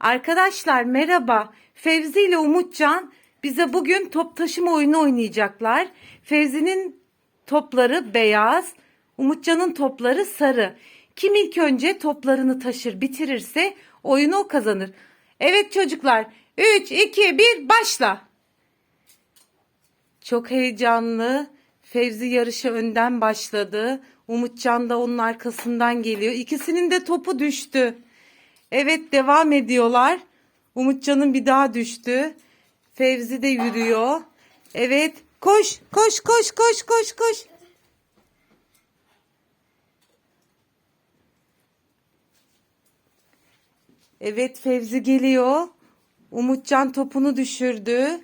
Arkadaşlar merhaba. Fevzi ile Umutcan bize bugün top taşıma oyunu oynayacaklar. Fevzi'nin topları beyaz, Umutcan'ın topları sarı. Kim ilk önce toplarını taşır, bitirirse oyunu o kazanır. Evet çocuklar, 3 2 1 başla. Çok heyecanlı. Fevzi yarışa önden başladı. Umutcan da onun arkasından geliyor. İkisinin de topu düştü. Evet devam ediyorlar. Umutcan'ın bir daha düştü. Fevzi de yürüyor. Evet koş koş koş koş koş koş. Evet Fevzi geliyor. Umutcan topunu düşürdü.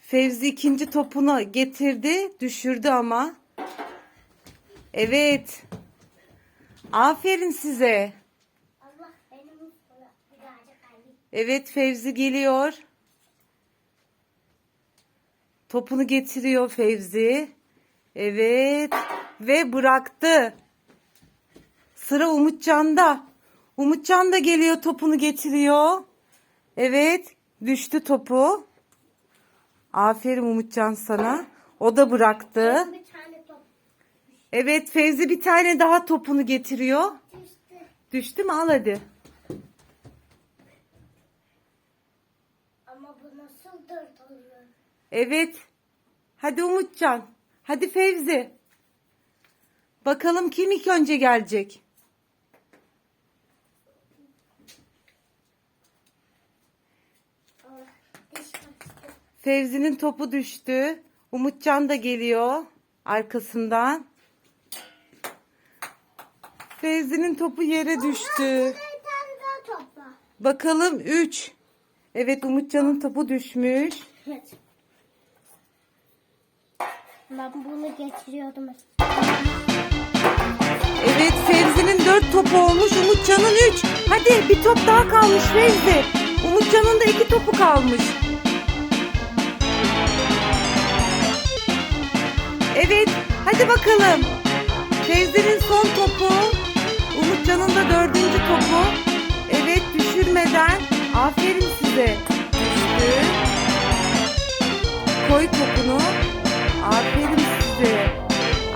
Fevzi ikinci topunu getirdi. Düşürdü ama. Evet. Aferin size. Evet Fevzi geliyor. Topunu getiriyor Fevzi. Evet ve bıraktı. Sıra Umutcan'da. Umutcan da geliyor topunu getiriyor. Evet düştü topu. Aferin Umutcan sana. O da bıraktı. Evet Fevzi bir tane daha topunu getiriyor. düştü. Düştü mü al hadi. Ama bu nasıl dört oluyor? Evet. Hadi Umutcan. Hadi Fevzi. Bakalım kim ilk önce gelecek? Fevzi'nin topu düştü. Umutcan da geliyor arkasından. Fevzi'nin topu yere düştü. Bakalım 3. Evet Umutcan'ın topu düşmüş. Evet. Ben bunu geçiriyordum. Evet Fevzi'nin 4 topu olmuş. Umutcan'ın 3. Hadi bir top daha kalmış Fevzi. Umutcan'ın da 2 topu kalmış. Evet hadi bakalım. Fevzi'nin son topu. Umutcan'ın da dördüncü topu. Evet düşürmeden. Aferin size. Düştü. Koy topunu. Aferin size.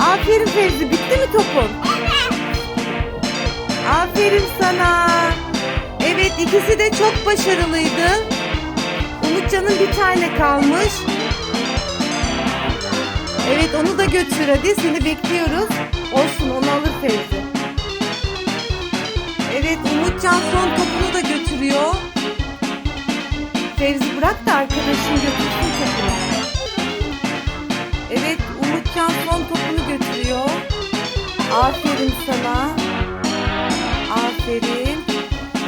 Aferin Fevzi. Bitti mi topun? Aferin sana. Evet ikisi de çok başarılıydı. Umutcan'ın bir tane kalmış. Evet onu da götür hadi. Seni bekliyoruz. Olsun onu alır Fevzi. Evet Umutcan son topunu da götürüyor. Fevzi bırak da arkadaşın götürsün topunu. Evet Umutcan son topunu götürüyor. Aferin sana. Aferin.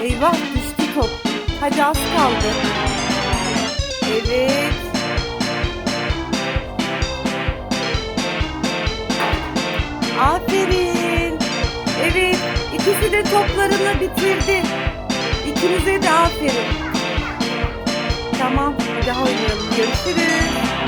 Eyvah düştü top. Hadi az kaldı. Evet. Aferin. Evet. ikisi de toplarını bitirdi. İkinize de aferin. Tamam. Bir daha oynayalım. Görüşürüz.